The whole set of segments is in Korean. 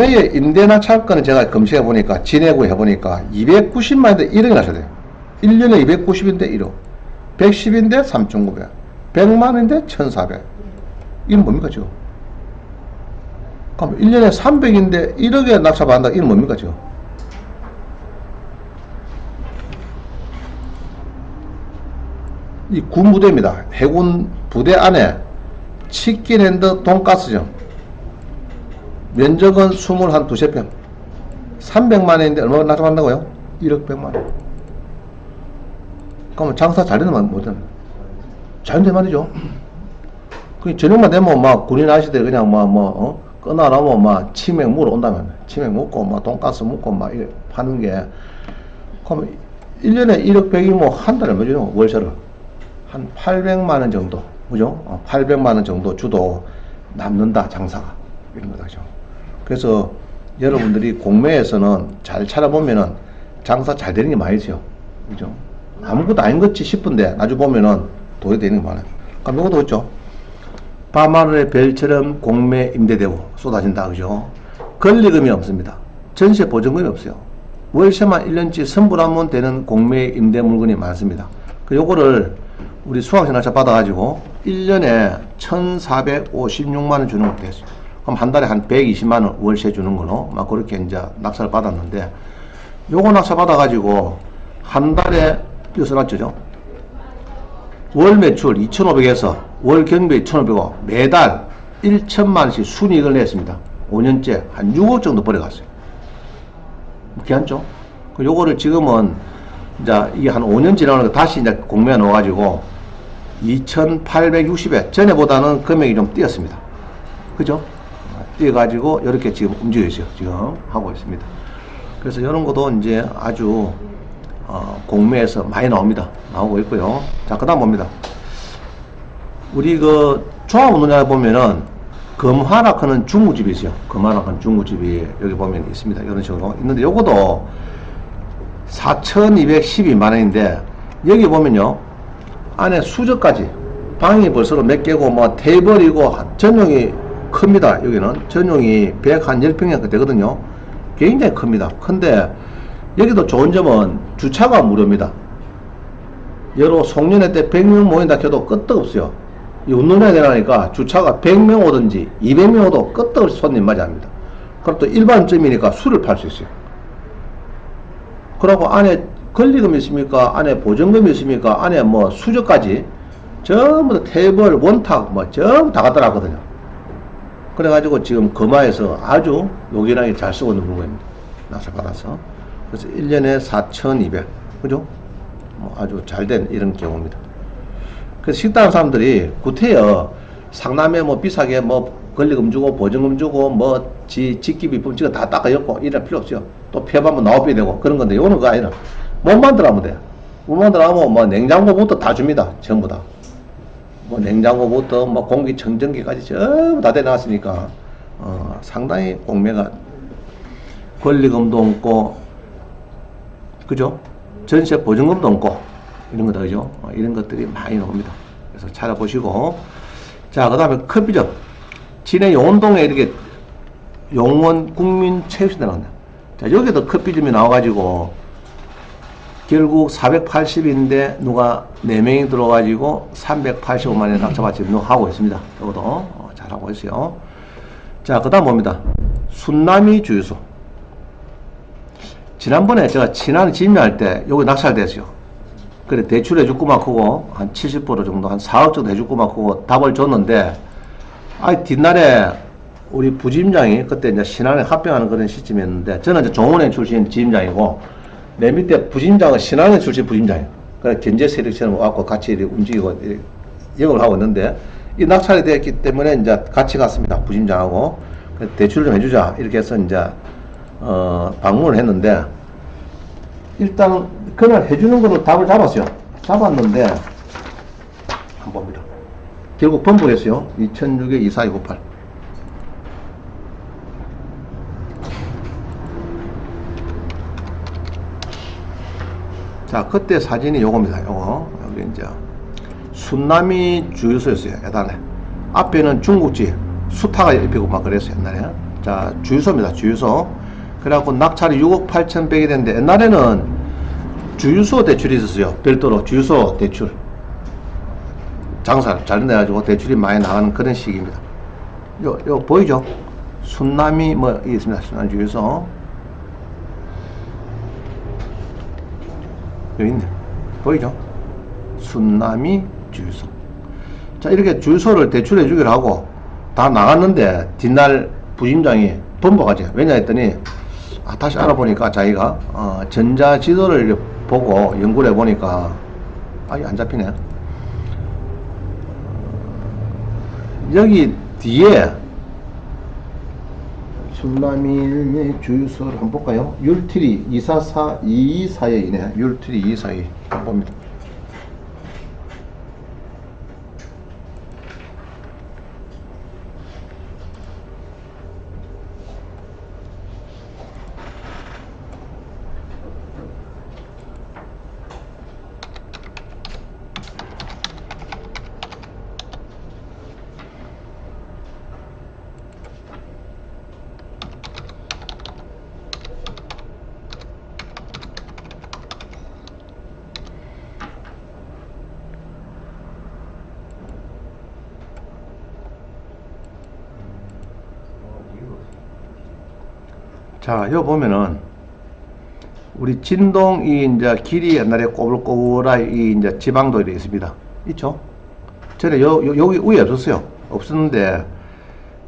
공매의 임대나 차권은 제가 검색해 보니까 진해구 해 보니까 290만인데 1억이 나셔야 돼요. 1년에 290인데 1억. 110인데 3,900. 100만인데 1,400. 이건 뭡니까 지금? 그럼 1년에 300인데 1억에 낙찰받는다. 이건 뭡니까 지금? 이 군부대입니다. 해군 부대 안에 치킨앤드 돈가스점. 면적은 20, 한 두세 평. 300만 원인데 얼마나 낙찰받는다고요? 1억 100만 원. 그러면 장사 잘 되는 말 못하는 잘 되는 말이죠. 그 저녁만 되면 막 군인 아저씨들 그냥 막 뭐, 어? 끊어나면 막 치맥 물어 온다면 치맥 먹고 막 돈가스 먹고 막 이래 파는 게 그러면 1년에 1억 100이 뭐 한 달에 몇 주죠? 월세를 한 800만 원 정도 그죠? 어, 800만 원 정도 주도 남는다 장사가 이런 거죠. 그래서 여러분들이 공매에서는 잘 찾아보면은 장사 잘 되는 게 많이 있어요. 그죠? 아무것도 아닌 것지 싶은데 나중에 보면은 돈이 되는 게 많아요. 그럼 이것도 그렇죠. 밤하늘의 별처럼 공매 임대되고 쏟아진다 그죠? 권리금이 없습니다. 전세 보증금이 없어요. 월세만 1년치 선불하면 되는 공매 임대 물건이 많습니다. 그 요거를 우리 날짜 받아가지고 1년에 1,456만 원 주는 것도 했어요. 그럼 한 달에 한 120만 원 월세 주는 걸로 막 그렇게 이제 낙찰을 받았는데 요거 낙찰 받아가지고 한 달에 써놨죠. 월 매출 2,500에서 월 경비 1,500원 매달 1천만 원씩 순이익을 냈습니다. 5년째 한 6억 정도 벌어갔어요. 괜찮죠? 그 요거를 지금은 이제 이게 한 5년 지나는 거 다시 이제 공매에 넣어가지고 2,860에 전에보다는 금액이 좀 뛰었습니다. 그죠? 뛰어가지고 이렇게 지금 움직여 있어요. 지금 하고 있습니다. 그래서 이런 것도 이제 아주 어, 공매에서 많이 나옵니다. 나오고 있고요. 자, 그 다음 봅니다. 우리 그 종합운동장에 보면은 금화락하는 있어요. 금화락하는 중국집이 여기 보면 있습니다. 이런 식으로 있는데 요것도 4,212만 원인데 여기 보면요. 안에 수저까지 방이 벌써 몇 개고 뭐 테이블이고 전용이 큽니다. 여기는 전용이 100한 10평이 되거든요. 굉장히 큽니다. 큰데 여기도 좋은 점은 주차가 무료입니다. 여러 송년회 때 100명 모인다 해도 끄떡 없어요. 이 운동장에 내려가니까 주차가 100명 오든지 200명 오도 끄떡 없이 손님 맞이합니다. 그럼 또 일반점이니까 술을 팔 수 있어요. 그러고 안에 권리금이 있습니까? 안에 보증금이 있습니까? 안에 뭐 수저까지 전부 다 테이블, 원탁 뭐 전부 다 갖다 놨거든요. 그래가지고 지금 금화에서 아주 요긴하게 잘 쓰고 있는 물건입니다. 낯을 받아서. 그래서 1년에 4,200. 그죠? 뭐 아주 잘 된 이런 경우입니다. 그래서 식당 사람들이 구태여 상남에 뭐 비싸게 뭐 권리금 주고 보증금 주고 뭐 지, 직기비 품치가 다 닦아였고 이럴 필요 없죠. 또 폐업하면 나오게 되고 그런 건데 요거는 그거 아니라 못 만들어하면 돼. 못 만들어하면 뭐 냉장고부터 다 줍니다. 전부 다. 뭐 냉장고부터 뭐 공기 청정기까지 전부 다 대놨으니까 어, 상당히 공매가 권리금도 없고 그죠? 전세 보증금도 없고 이런 거다 그죠? 어, 이런 것들이 많이 나옵니다. 그래서 찾아보시고 자 그 다음에 커피점 진해 용원동에 이렇게 용원 국민 체육센터 나왔네. 자 여기도 커피점이 나와가지고 결국 480인데 누가 4명이 들어가지고 385만 원 낙찰받지 하고 있습니다. 이것도 어, 잘하고 있어요. 자, 그 다음 봅니다. 순남이 주유소. 지난번에 제가 지난 진료할 때 여기 낙찰됐어요. 그래 대출해 줄 꼬마 크고 한 70% 정도 한 4억 정도 해줄 꼬마 크고 답을 줬는데 아 뒷날에 우리 부지임장이 그때 이제 신안에 합병하는 그런 시점이었는데 저는 이제 종원회 출신 지임장이고 내 밑에 부지임장은 신안에 출신 부지임장이에요. 그래 견제 세력처럼 와갖고 같이 움직이고 역을 하고 있는데 이 낙찰이 되었기 때문에 이제 같이 갔습니다. 부지임장하고 그래서 대출을 좀 해주자 이렇게 해서 이제 어 방문을 했는데 일단 그날 해주는 걸로 답을 잡았어요. 잡았는데 한번 봅니다. 결국 번복했어요. 2006에 24298. 자, 그때 사진이 요겁니다. 요거. 여기 이제 순남이 주유소였어요. 예전에. 앞에는 중국집 수타가 입히고 막 그랬어요. 옛날에. 자, 주유소입니다. 주유소. 그래갖고 낙찰이 6억 8천100이 됐는데 옛날에는 주유소 대출이 있었어요. 별도로 주유소 대출. 장사 잘 내가지고 대출이 많이 나가는 그런 시기입니다. 요, 요 보이죠? 순남이 뭐 있습니다. 순남 주유소. 여기 있네. 보이죠? 순남이 주유소. 자, 이렇게 주유소를 대출해 주기로 하고 다 나갔는데 뒷날 부심장이 번복하지. 왜냐 했더니 아, 다시 알아보니까 자기가 어, 전자 지도를 이렇게 보고 연구를 해보니까 아, 이게 안 잡히네. 여기 뒤에 순남이 주유소를 한번 볼까요? 율트리 244 2242네. 율트리 2242 한번 봅니다. 자, 여기 보면은 우리 진동 이 이제 길이 옛날에 꼬불꼬불하 이 이제 지방도 이렇게 있습니다. 있죠? 전에 요, 요 여기 위에 없었어요. 없었는데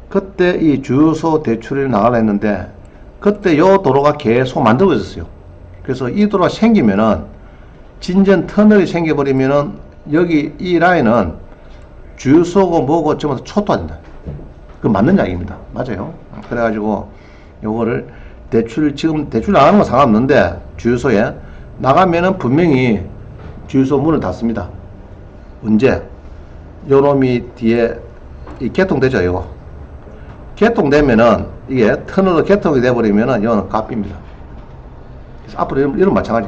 그때 이 주유소 대출을 나가려 했는데 그때 요 도로가 계속 만들고 있었어요. 그래서 이 도로가 생기면은 진전 터널이 생겨버리면은 여기 이 라인은 주유소고 뭐고 다 초토화된다. 그 맞는 이야기입니다. 맞아요. 그래가지고 요거를 대출 지금 대출 나가는 건 상관없는데 주유소에 나가면은 분명히 주유소 문을 닫습니다. 언제? 요놈이 뒤에 이 개통되죠 이거. 개통되면은 이게 터널로 개통이 돼버리면은 이거는 값입니다. 그래서 앞으로 이런, 이런 마찬가지.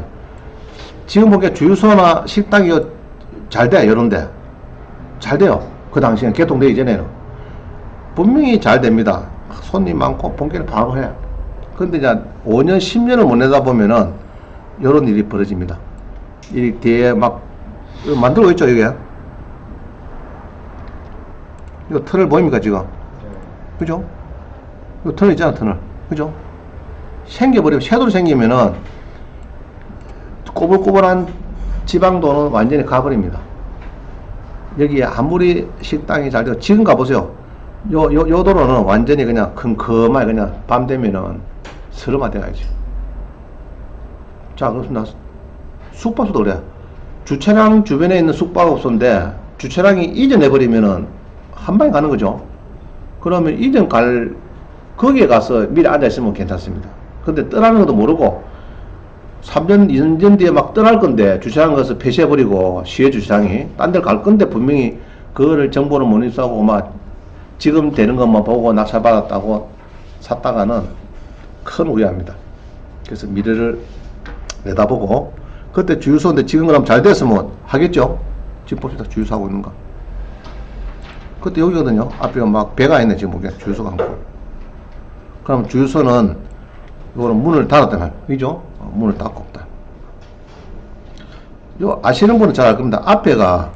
지금 보니까 주유소나 식당이 잘 돼, 이런데. 잘 돼요. 그 당시에 개통되기 이전에는. 분명히 잘 됩니다. 손님 많고 본계를 바로 해. 근데 이제 5년, 10년을 못 내다 보면은 이런 일이 벌어집니다. 이 뒤에 막 만들고 있죠, 이게. 이거 터널 보입니까, 지금? 그죠? 이거 터널 있잖아, 터널. 그죠? 생겨버리면, 섀도로 생기면은 꼬불꼬불한 지방도는 완전히 가버립니다. 여기 아무리 식당이 잘 되고, 지금 가보세요. 요, 요, 요 도로는 완전히 그냥 컴컴하게 그냥 밤 되면은 서름화 돼가지고. 자, 그렇습니다. 숙박소도 그래. 주차장 주변에 있는 숙박업소인데 주차장이 이전해버리면은 한 방에 가는 거죠. 그러면 이전 갈, 거기에 가서 미리 앉아있으면 괜찮습니다. 근데 떠나는 것도 모르고 3년, 2년 뒤에 막 떠날 건데 주차장 가서 폐쇄해버리고 시외 주차장이 딴 데를 갈 건데 분명히 그거를 정보를 못 입수하고 막 지금 되는 것만 보고 낙찰받았다고 샀다가는 큰 오해합니다. 그래서 미래를 내다보고 그때 주유소인데 지금 그럼 잘 됐으면 하겠죠? 지금 봅시다. 주유소 하고 있는 거. 그때 여기거든요. 앞에 막 배가 있네. 지금 보기엔 주유소가 한 거. 그럼 주유소는 이거는 문을 닫았다 말 그죠? 어, 문을 닫고 없다. 요 아시는 분은 잘 알 겁니다. 앞에가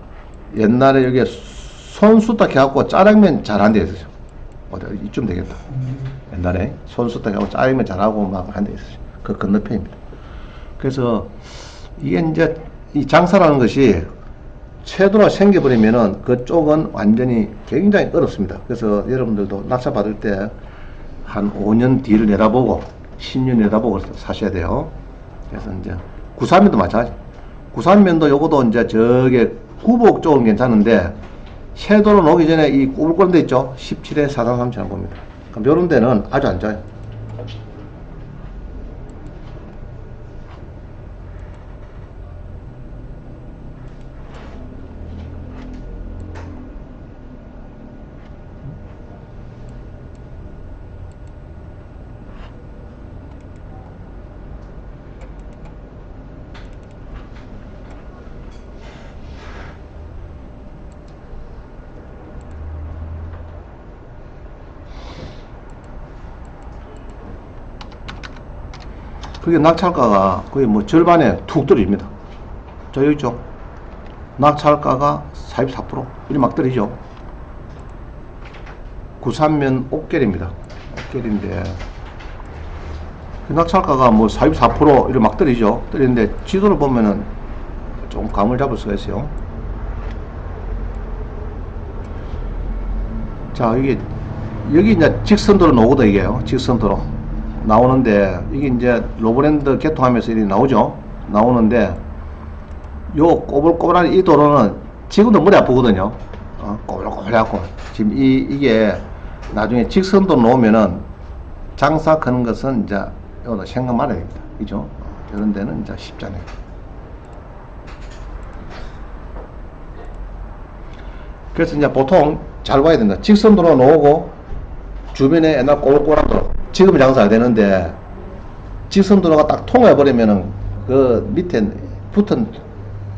옛날에 여기에 손수 딱 해갖고 짜장면 잘한 데 있었어요. 어디 이쯤 되겠다. 옛날에 손수딱 하고 짜장면 잘하고 막 한 데 있었어요. 그 건너편입니다. 그래서 이게 이제 이 장사라는 것이 최도로 생겨버리면은 그쪽은 완전히 굉장히 어렵습니다. 그래서 여러분들도 낙차 받을 때 한 5년 뒤를 내다보고 10년 내다보고 사셔야 돼요. 그래서 이제 구산면도 마찬가지. 구산면도 요거도 이제 저게 구복 쪽은 괜찮은데 섀도로 오기 전에 이 꼬불꼬불 데 있죠? 17에 4337 봅니다. 그럼 요런 데는 아주 안 좋아요. 그게 낙찰가가 거의 뭐 절반에 툭 떨어집니다. 저 여기 있죠? 낙찰가가 44% 이리 막 떨어지죠. 구산면 옥결입니다. 옥결인데 그 낙찰가가 뭐 44% 이리 막 떨어지죠. 떨어지는데 지도를 보면은 좀 감을 잡을 수가 있어요. 자, 이게, 여기 이제 직선도로 나오거든, 이게요. 직선도로. 나오는데, 이게 이제 로브랜드 개통하면서 이렇게 나오죠? 나오는데, 요 꼬불꼬불한 이 도로는 지금도 머리 아프거든요. 어, 꼬불꼬불해갖고. 지금 이, 이게 나중에 직선도로 나오면은 장사하는 것은 이제, 이거는 생각 말아야 됩니다. 그죠? 어, 이런 데는 이제 쉽잖아요. 그래서 이제 보통 잘 봐야 된다. 직선도로 놓고 주변에 옛날 꼬불꼬불한 도로. 지금 장사가 되는데 직선 도로가 딱 통해 버리면은 그 밑에 붙은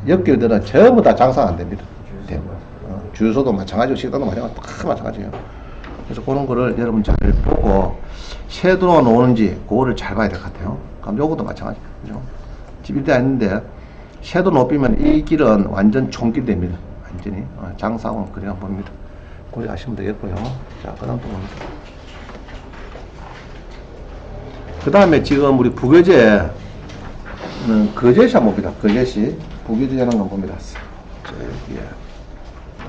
옆길들은 전부 다 장사가 안 됩니다. 대부분. 어, 주유소도 마찬가지고 식당도 마찬가지고 다 마찬가지예요. 그래서 그런 거를 여러분 잘 보고 새 도로가 나오는지 그거를 잘 봐야 될 것 같아요. 그럼 요것도 마찬가지. 그죠? 집 일대 아닌데 새도 높이면 이 길은 완전 총길 됩니다. 완전히 어, 장사하고는 그래야 봅니다. 아시면 되겠고요. 자, 그 다음 또 봅니다. 그 다음에 지금 우리 부교재 는 거제시 한번 봅니다. 거제시. 부교재라는 거 봅니다. 자, 여기에.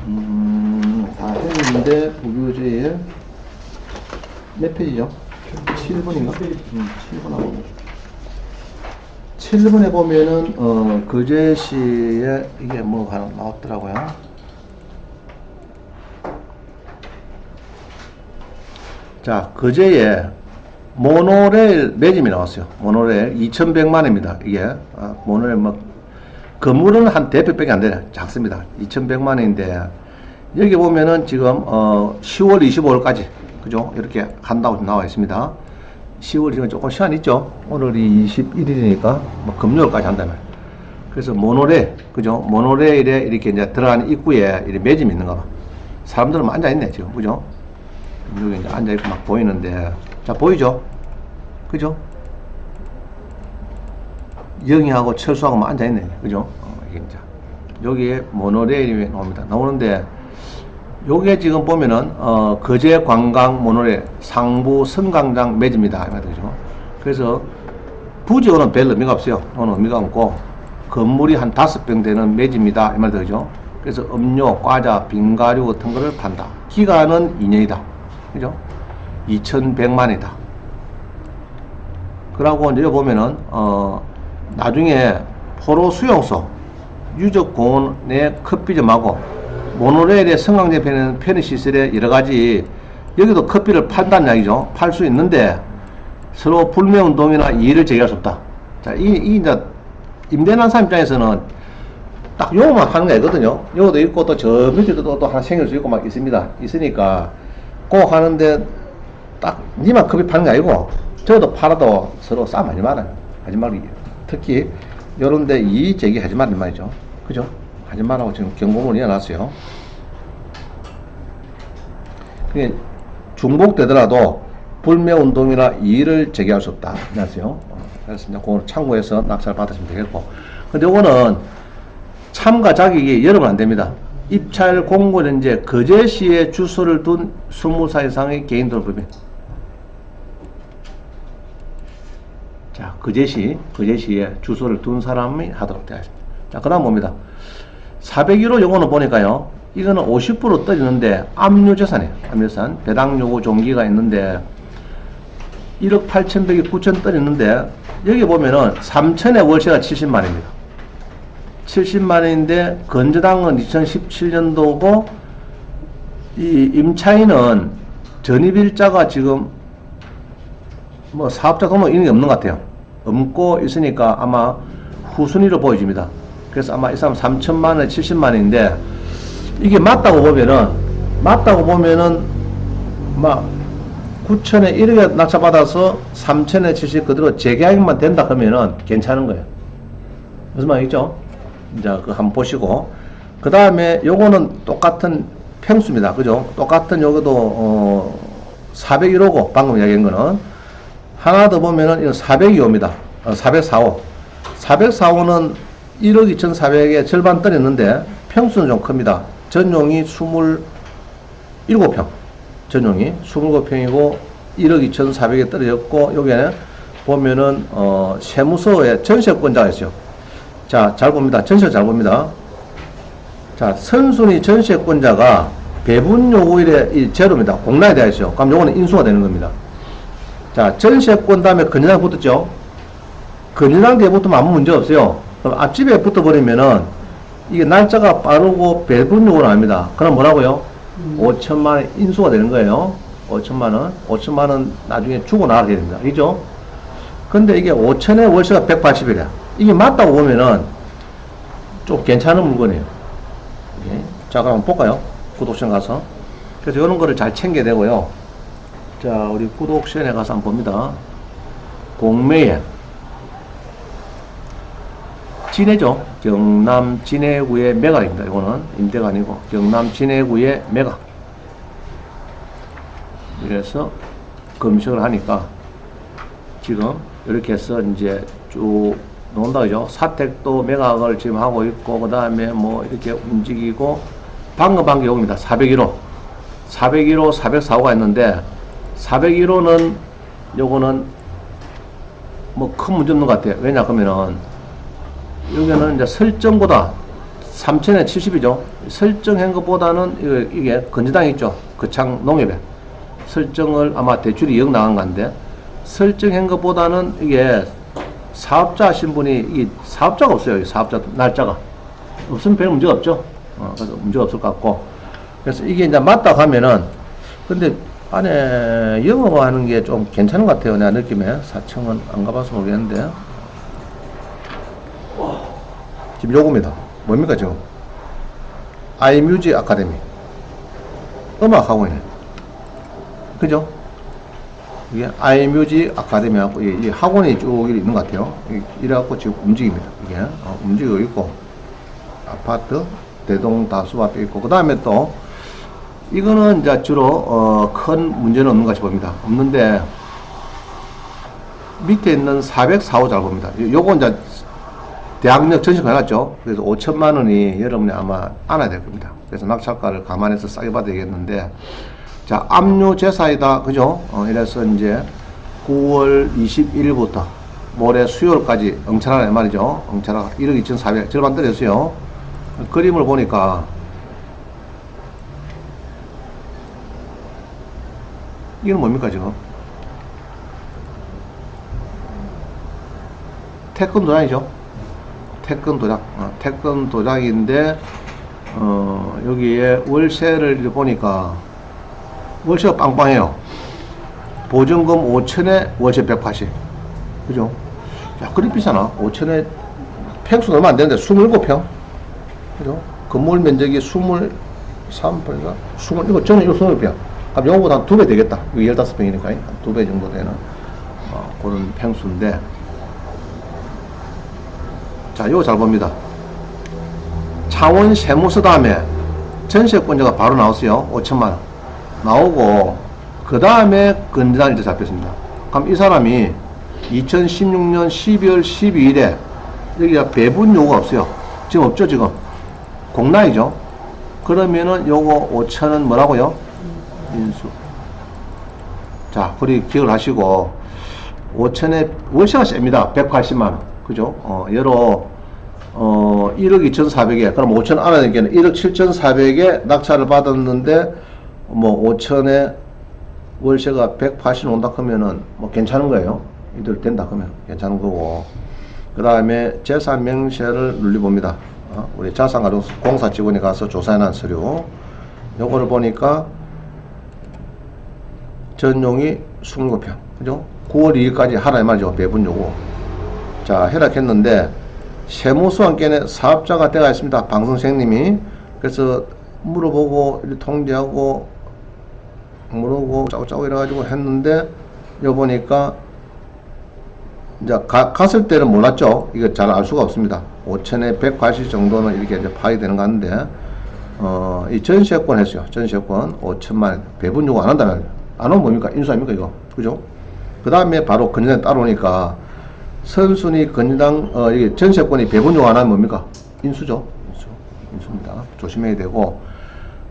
음, 다 했는데, 부교재에 몇 페이지죠? 7번인가? 음, 7번 하고. 7번에 보면은, 어, 거제시에 이게 뭐 하나 나왔더라고요. 자, 거제에 모노레일 매짐이 나왔어요. 모노레일 2,100만입니다. 이게 아, 모노레일 뭐 건물은 한 대표밖에 안 되네. 작습니다. 2,100만 원인데 여기 보면은 지금 어 10월 25일까지 그죠? 이렇게 한다고 나와 있습니다. 10월 지금 조금 시간 있죠? 오늘이 21일이니까 뭐 금요일까지 한다면. 그래서 모노레 그죠? 모노레일에 이렇게 이제 들어가는 입구에 이렇게 매짐이 있는가 봐. 사람들은 앉아 있네 지금 그죠? 여기 이제 앉아 있고 막 보이는데 자 보이죠? 그죠? 영희하고 철수하고 막 앉아 있네 그죠? 어, 이게 이제 여기에 모노레일이 나옵니다. 나오는데 요게 지금 보면은 어, 거제 관광 모노레일 상부 승강장 매집니다. 이 말이죠. 그래서 부지 오는 별 의미가 없어요. 오는 의미가 없고 건물이 한 다섯 병 되는 매집니다. 이 말이죠. 그래서 음료, 과자, 빙가류 같은 거를 판다. 기간은 2년이다. 그죠? 2,100만이다. 그러고 이제 보면은 어 나중에 포로 수용소 유적 공원의 커피점하고 모노레일의 승강제 편의, 편의시설에 여러 가지 여기도 커피를 판다는 이야기죠. 팔 수 있는데 서로 불매운동이나 이의를 제기할 수 없다. 자, 이, 이 이제 임대난 사람 입장에서는 딱 요거만 하는 거 아니거든요. 요거도 있고 또 저 밑에도 또, 또 하나 생길 수 있고 막 있습니다. 있으니까 꼭 하는데 딱 니만 커피 파는 게 아니고 저도 팔아도 서로 싸움 하지 말아요. 하지 말기. 특히 요런데 이의 제기 하지 말란 말이죠. 그죠? 하지 말라고 지금 경고문을 이어놨어요. 그게 중복되더라도 불매운동이나 이의를 제기할 수 없다. 이랬어요. 어, 이제 그걸 참고해서 낙찰 받으시면 되겠고. 근데 요거는 참가 자격이 여러분 안 됩니다. 입찰 공고 현재 거제시에 주소를 둔 20살 이상의 개인들 법인. 자, 거제시, 거제시에 주소를 둔 사람이 하도록 되어 있습니다. 자, 그 다음 봅니다. 401호 요거는 보니까요, 이거는 50% 떨어지는데 압류재산이에요. 압류재산. 배당 요구 종기가 있는데 1억 8천백이 9천 떨어지는데 여기 보면은 3천에 월세가 70만입니다. 70만 원인데 건저당은 2017년도고 이 임차인은 전입일자가 지금 뭐 사업자 등록 이런 게 없는 것 같아요. 없고 있으니까 아마 후순위로 보여집니다. 그래서 아마 이 사람 3천만 원, 70만 원인데 이게 맞다고 보면은 맞다고 보면은 막 9천에 1억에 낙찰받아서 3천에 70 그대로 재계약만 된다 그러면은 괜찮은 거예요. 무슨 말이죠? 이제 그 한번 보시고 그 다음에 요거는 똑같은 평수입니다. 그죠? 똑같은 요것도 어 401호고 방금 이야기한 거는 하나 더 보면은 이거 402호입니다. 어, 404호. 404호는 1억 2,400에 절반 떨었는데 평수는 좀 큽니다. 전용이 27평. 전용이 27평이고 1억 2,400에 떨어졌고 여기에 보면은 어, 세무서에 전세권자가 있어요. 자, 잘 봅니다. 전세 잘 봅니다. 자, 선순위 전세권자가 배분 요구일에 이 제로입니다. 공란에 있어요. 그럼 요거는 인수가 되는 겁니다. 자, 전세권 다음에 근저당 붙었죠? 근저당 뒤에 붙으면 아무 문제 없어요. 그럼 앞집에 붙어버리면은 이게 날짜가 빠르고 배분 요구는 아닙니다. 그럼 뭐라고요? 5천만 원 인수가 되는 거예요. 5천만 원. 5천만 원 나중에 주고 나가게 됩니다. 그죠? 근데 이게 5천에 월세가 180이래. 이게 맞다고 보면은 좀 괜찮은 물건이에요. 예. 자, 그럼 볼까요? 구독션 가서. 그래서 이런 거를 잘 챙겨야 되고요. 자, 우리 구독션에 가서 한번 봅니다. 동매에. 진해죠. 경남 진해구의 매각입니다. 이거는 임대가 아니고 경남 진해구의 매각. 그래서 검색을 하니까 지금 이렇게 해서 이제 쭉 나온다 그죠? 사택도 매각을 지금 하고 있고 그 다음에 뭐 이렇게 움직이고 방금 방금 여기입니다. 401호 401호 404호가 있는데 401호는 요거는 뭐 큰 문제 없는 것 같아요. 왜냐 그러면은 여기는 이제 설정보다 3천에 70이죠. 설정한 것보다는 이게, 건지당 있죠. 거창 농협에 설정을 아마 대출이 영 나간 건데 설정한 것보다는 이게 사업자 신분이 이게 사업자가 없어요. 이 사업자 날짜가 없으면 별 문제가 없죠. 어, 그래서 문제가 없을 것 같고 그래서 이게 이제 맞다 가면은 근데 안에 영업하는 게 좀 괜찮은 것 같아요. 내가 느낌에 사청은 안 가봐서 모르겠는데 지금 요겁니다. 뭡니까 지금? 아이뮤직 아카데미 음악 학원이네. 그죠? 이게 아이뮤직 아카데미하고 이, 이 학원이 쭉 있는 것 같아요. 이- 이래갖고 지금 움직입니다. 이게 어, 움직이고 있고 아파트 대동 다수 앞에 있고 그 다음에 또 이거는 이제 주로 어, 큰 문제는 없는 것 같이 봅니다. 없는데 밑에 있는 404호 잘 봅니다. 요- 요거 이제 대학력 전시가 해놨죠. 그래서 5천만 원이 여러분이 아마 안아야 될 겁니다. 그래서 낙찰가를 감안해서 싸게 받아야 되겠는데, 자, 압류 제사이다. 그죠? 어, 이래서 이제 9월 21일부터 모레 수요일까지 엉찰하네 말이죠. 엉찰하 1억 2,400 절반 떨어졌어요. 그림을 보니까 이건 뭡니까 지금? 태권 도장이죠. 태권 도장, 어, 태권 도장인데 어, 여기에 월세를 보니까 월세가 빵빵해요. 보증금 5천에 월세 180. 그죠? 야, 그리 비싸나? 5천에 평수는 얼마 안 되는데 27평. 그죠? 건물 면적이 23평인가? 20, 이거 저는 이거 20평. 그럼 요거보다 한 두 배 되겠다. 이거 15평이니까 두 배 정도 되는 어, 그런 평수인데 자, 요거 잘 봅니다. 창원 세무서 다음에 전세권자가 바로 나왔어요. 5천만 원. 나오고 그 다음에 건전한 일자 잡혔습니다. 그럼 이 사람이 2016년 12월 12일에 여기가 배분 요구가 없어요. 지금 없죠, 지금. 공라이죠. 그러면은 요거 5천원 뭐라고요? 인수. 자, 우리 기억을 하시고 5천에 월세가 셉니다. 180만 원. 그죠? 어, 여러 어, 1억 2,400에 그럼 5천 알아야 되겠네. 1억 7,400에 낙찰을 받았는데 뭐 5천에 월세가 180 온다 하면은 뭐 괜찮은 거예요. 이들 된다 하면 괜찮은 거고. 그 다음에 재산 명세를 눌러봅니다. 어? 우리 자산가공사 직원이 가서 조사해놓은 서류. 요거를 보니까 전용이 27평. 그죠? 9월 2일까지 하라 이 말이죠. 배분 요구. 자, 해락했는데 세무서 함께는 사업자가 되어 있습니다. 방송생님이. 그래서 물어보고 통지하고 물어보고 짜고짜고 이래가지고 했는데 요 보니까 이제 가, 갔을 때는 몰랐죠. 이거 잘 알 수가 없습니다. 5천에 180 정도는 이렇게 이제 파이 되는 거 같은데 어, 이 전세권 했어요. 전세권 5천만 원 배분 요구 안 한다면 안 하면 뭡니까? 인수합니까 이거? 그죠? 그 다음에 바로 건전에 따라오니까 선순위 건당 어 이게 전세권이 배분용 하나면 뭡니까? 인수죠. 인수. 인수입니다. 조심해야 되고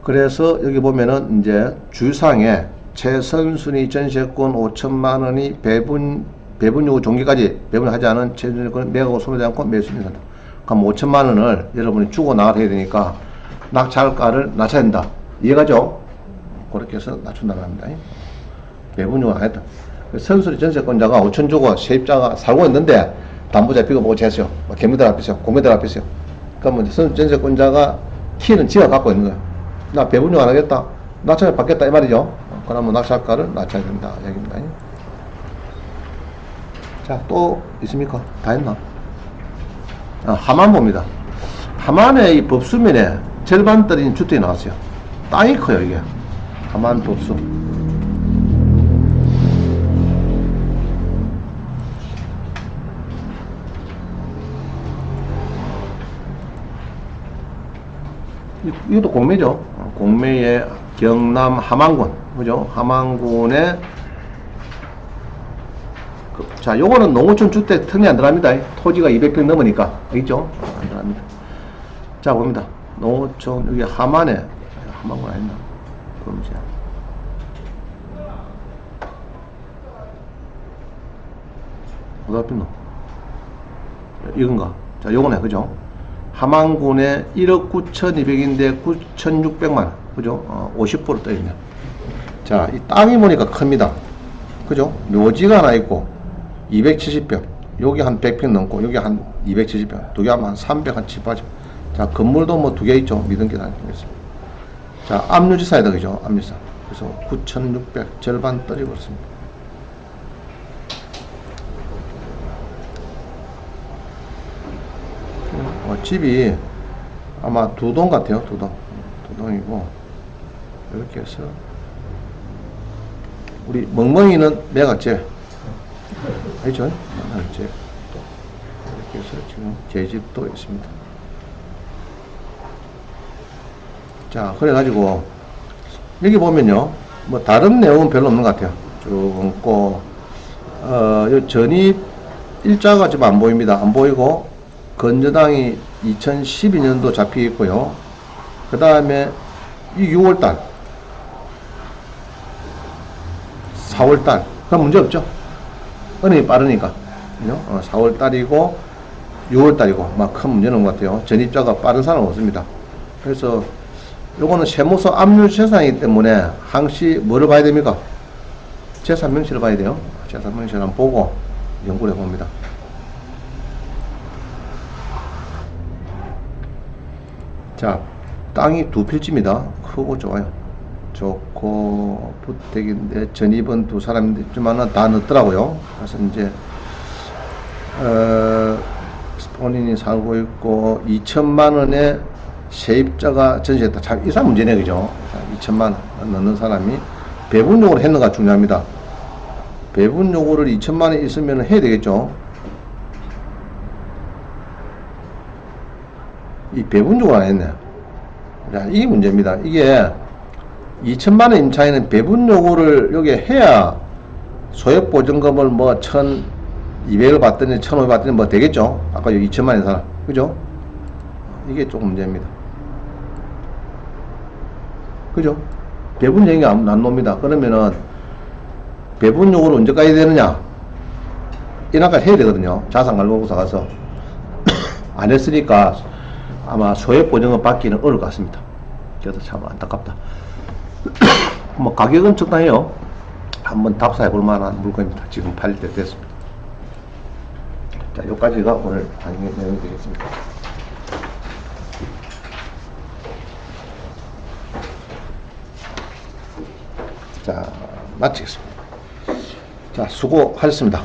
그래서 여기 보면은 이제 주상에 최선순위 전세권 5천만 원이 배분 배분요 종기까지 배분하지 않은 최선순위권 매각하고 소매되지 않고 매수입니다. 그럼 5천만 원을 여러분이 주고 나가야 되니까 낙찰가를 낮춰야 된다. 이해가죠? 그렇게 해서 낮춘다는 겁니다. 배분요 안 했다. 그 선수리 전세권자가 5천 주고 세입자가 살고 있는데 담보자 비가 보고 재수요. 뭐 개미들 앞에서요. 고매들 앞에서요. 그러면 선수 전세권자가 키는 지가 갖고 있는 거야. 나 배분요 안 하겠다. 낙찰을 받겠다 이 말이죠. 어, 그러면 낙찰가를 낮춰야 된다. 얘기입니다. 자, 또 있습니까? 다 했나? 아, 하만 봅니다. 하만의 이 법수면에 절반 떨어진 주택이 나왔어요. 땅이 커요, 이게. 하만 법수. 이- 이것도 공매죠. 어, 공매의 경남 함안군, 그죠? 함안군의 그- 자, 요거는 농어촌 주택 특례 안 들어갑니다. 토지가 200평 넘으니까. 있죠? 안 들어갑니다. 자, 봅니다. 농어촌, 여기 함안에, 함안군 아닌가? 금지야. 어디 갔노? 이건가? 자, 요거네, 그죠? 함안군에 1억 9,200인데 9,600만 원, 그죠? 어, 50% 떠있네. 자, 이 땅이 보니까 큽니다. 그죠? 묘지가 하나 있고 270평, 여기 한 100평 넘고 여기 한 270평, 두 개 하면 한 300, 한 7, 8죠. 자, 건물도 뭐 두 개 있죠. 미등기 다니겠습니다. 자, 압류지사이다, 그죠? 압류지사. 그래서 9,600 절반 떨어지고 있습니다. 어, 집이 아마 두 동 같아요. 두 동. 두 동이고 이렇게 해서 우리 멍멍이는 매각제 알죠? 매각제 이렇게 해서 지금 제 집도 있습니다. 자, 그래가지고 여기 보면요, 뭐 다른 내용은 별로 없는 것 같아요. 쭉 얹고 어, 요 전입 일자가 지금 안 보입니다. 안 보이고 건저당이 2012년도 잡혀 있고요. 그 다음에 이 6월달, 4월달, 그럼 문제 없죠. 은행이 빠르니까. 그죠? 어, 4월달이고 6월달이고 막 큰 문제는 것 같아요. 전입자가 빠른 사람은 없습니다. 그래서 요거는 세무서 압류 재산이기 때문에 항시 뭐를 봐야 됩니까? 재산 명시를 봐야 돼요. 재산 명시를 한번 보고 연구를 해봅니다. 자, 땅이 두 필지입니다. 크고 좋아요. 좋고 부택인데 전입은 두 사람인데 있지만은 다 넣더라고요. 그래서 이제 어, 본인이 살고 있고 2천만 원의 세입자가 전세했다. 참 이상 문제네 그죠? 자, 2천만 원 넣는 사람이 배분용으로 했는가 중요합니다. 배분 요구를 2천만 원 있으면 해야 되겠죠. 이 배분 요구를 안 했네. 자, 이게 문제입니다. 이게 2천만 원 임차인은 배분 요구를 여기 해야 소액 보증금을 뭐 1,200을 받더니 1,500을 받더니 뭐 되겠죠. 아까 여기 2천만 원 사람. 그죠? 이게 조금 문제입니다. 그죠? 배분 얘기가 안, 안 놉니다. 그러면은 배분 요구를 언제까지 되느냐? 이날까지 해야 되거든요. 자산 관리공사 가서. 안 했으니까 아마 소액 보증을 받기는 어려울 것 같습니다. 그래서 참 안타깝다. 뭐 가격은 적당해요. 한번 답사해 볼 만한 물건입니다. 지금 팔릴 때 됐습니다. 자, 여기까지가 오늘 강의 내용이 되겠습니다. 자, 마치겠습니다. 자, 수고하셨습니다.